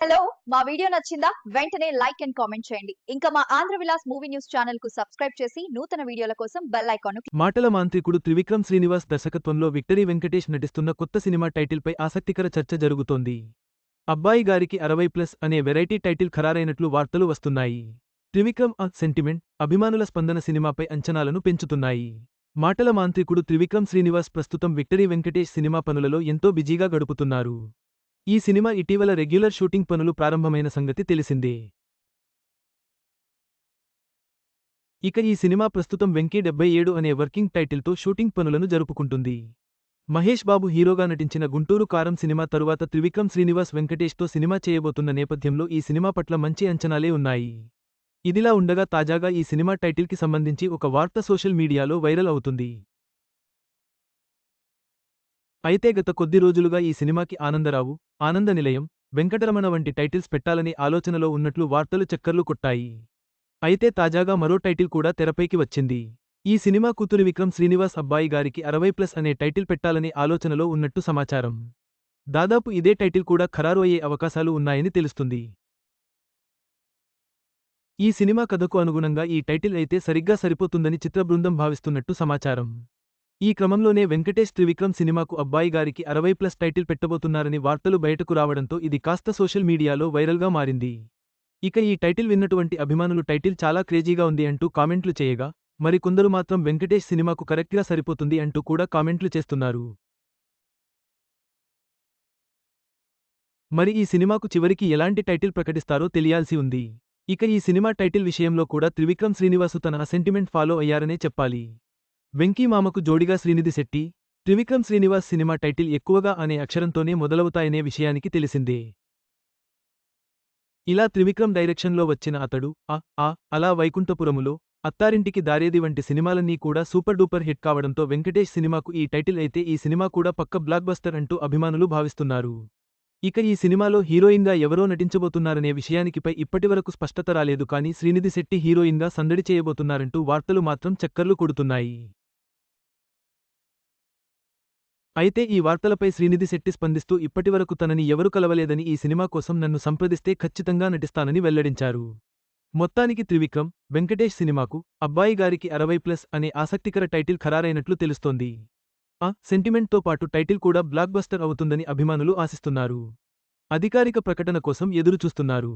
Hello మా video నచ్చిందా? వెంటనే లైక్ అండ్ కామెంట్ చేయండి. ఇంకా మా ఆంధ్ర విలాస్ మూవీ న్యూస్ ఛానల్కు సబ్స్క్రైబ్ చేసి నూతన వీడియోల కోసం బెల్ ఐకాన్ మాటల మాంత్రికుడు త్రివిక్రమ్ శ్రీనివాస్ దర్శకత్వంలో విక్టరీ వెంకటేష్ నటిస్తున్న కొత్త సినిమా టైటిల్పై ఆసక్తికర చర్చ జరుగుతోంది. అబ్బాయి గారికి అరవై ప్లస్ అనే వెరైటీ టైటిల్ ఖరారైనట్లు వార్తలు వస్తున్నాయి. త్రివిక్రమ్ అ సెంటిమెంట్ అభిమానుల స్పందన సినిమాపై అంచనాలను పెంచుతున్నాయి. మాటల మాంత్రికుడు త్రివిక్రమ్ శ్రీనివాస్ ప్రస్తుతం విక్టరీ వెంకటేష్ సినిమా పనులలో ఎంతో బిజీగా గడుపుతున్నారు. ఈ సినిమా ఇటీవల రెగ్యులర్ షూటింగ్ పనులు ప్రారంభమైన సంగతి తెలిసిందే. ఇక ఈ సినిమా ప్రస్తుతం వెంకీ డెబ్బై ఏడు అనే వర్కింగ్ టైటిల్తో షూటింగ్ పనులను జరుపుకుంటుంది. మహేష్ బాబు హీరోగా నటించిన గుంటూరు కారం సినిమా తరువాత త్రివిక్రమ్ శ్రీనివాస్ వెంకటేష్తో సినిమా చేయబోతున్న నేపథ్యంలో ఈ సినిమా పట్ల మంచి అంచనాలే ఉన్నాయి. ఇదిలా ఉండగా తాజాగా ఈ సినిమా టైటిల్కి సంబంధించి ఒక వార్త సోషల్ మీడియాలో వైరల్ అవుతుంది. అయితే గత కొద్ది రోజులుగా ఈ సినిమాకి ఆనందరావు ఆనంద నిలయం వెంకటరమణ వంటి టైటిల్స్ పెట్టాలనే ఆలోచనలో ఉన్నట్లు వార్తలు చక్కర్లు కొట్టాయి. అయితే తాజాగా మరో టైటిల్ కూడా తెరపైకి వచ్చింది. ఈ సినిమా కూతురు విక్రమ్ శ్రీనివాస్ అబ్బాయి గారికి అరవై ప్లస్ అనే టైటిల్ పెట్టాలనే ఆలోచనలో ఉన్నట్టు సమాచారం. దాదాపు ఇదే టైటిల్ కూడా ఖరారు అయ్యే అవకాశాలు ఉన్నాయని తెలుస్తుంది. ఈ సినిమా కథకు అనుగుణంగా ఈ టైటిల్ అయితే సరిగ్గా సరిపోతుందని చిత్రబృందం భావిస్తున్నట్టు సమాచారం. ఈ క్రమంలోనే వెంకటేష్ త్రివిక్రమ్ సినిమాకు అబ్బాయి గారికి అరవై ప్లస్ టైటిల్ పెట్టబోతున్నారని వార్తలు బయటకు రావడంతో ఇది కాస్త సోషల్ మీడియాలో వైరల్గా మారింది. ఇక ఈ టైటిల్ విన్నటువంటి అభిమానులు టైటిల్ చాలా క్రేజీగా ఉంది అంటూ కామెంట్లు చేయగా మరికొందరు మాత్రం వెంకటేష్ సినిమాకు కరెక్ట్గా సరిపోతుంది అంటూ కూడా కామెంట్లు చేస్తున్నారు. మరి ఈ సినిమాకు చివరికి ఎలాంటి టైటిల్ ప్రకటిస్తారో తెలియాల్సి ఉంది. ఇక ఈ సినిమా టైటిల్ విషయంలో కూడా త్రివిక్రమ్ శ్రీనివాసు తన సెంటిమెంట్ ఫాలో అయ్యారనే చెప్పాలి. వెంకీ మామకు జోడిగా శ్రీనిధి శెట్టి త్రివిక్రమ్ శ్రీనివాస్ సినిమా టైటిల్ ఎక్కువగా అనే అక్షరంతోనే మొదలవుతాయనే విషయానికి తెలిసిందే. ఇలా త్రివిక్రమ్ డైరెక్షన్లో వచ్చిన అతడు ఆ ఆ అలా వైకుంఠపురములో అత్తారింటికి దారేది వంటి సినిమాలన్నీ కూడా సూపర్ డూపర్ హిట్ కావడంతో వెంకటేష్ సినిమాకు ఈ టైటిల్ అయితే ఈ సినిమా కూడా పక్క బ్లాక్ బస్టర్ అంటూ అభిమానులు భావిస్తున్నారు. ఇక ఈ సినిమాలో హీరోయిన్గా ఎవరో నటించబోతున్నారనే విషయానికిపై ఇప్పటివరకు స్పష్టత రాలేదు కానీ శ్రీనిధి శెట్టి హీరోయిన్గా సందడి చేయబోతున్నారంటూ వార్తలు మాత్రం చక్కర్లు కొడుతున్నాయి. అయితే ఈ వార్తలపై శ్రీనిధి శెట్టి స్పందిస్తూ ఇప్పటివరకు తనని ఎవరు కలవలేదని ఈ సినిమా కోసం నన్ను సంప్రదిస్తే ఖచ్చితంగా నటిస్తానని వెల్లడించారు. మొత్తానికి త్రివిక్రమ్ వెంకటేష్ సినిమాకు అబ్బాయి గారికి అరవై ప్లస్ అనే ఆసక్తికర టైటిల్ ఖరారైనట్లు తెలుస్తోంది. ఆ సెంటిమెంట్తో పాటు టైటిల్ కూడా బ్లాక్బస్టర్ అవుతుందని అభిమానులు ఆశిస్తున్నారు. అధికారిక ప్రకటన కోసం ఎదురుచూస్తున్నారు.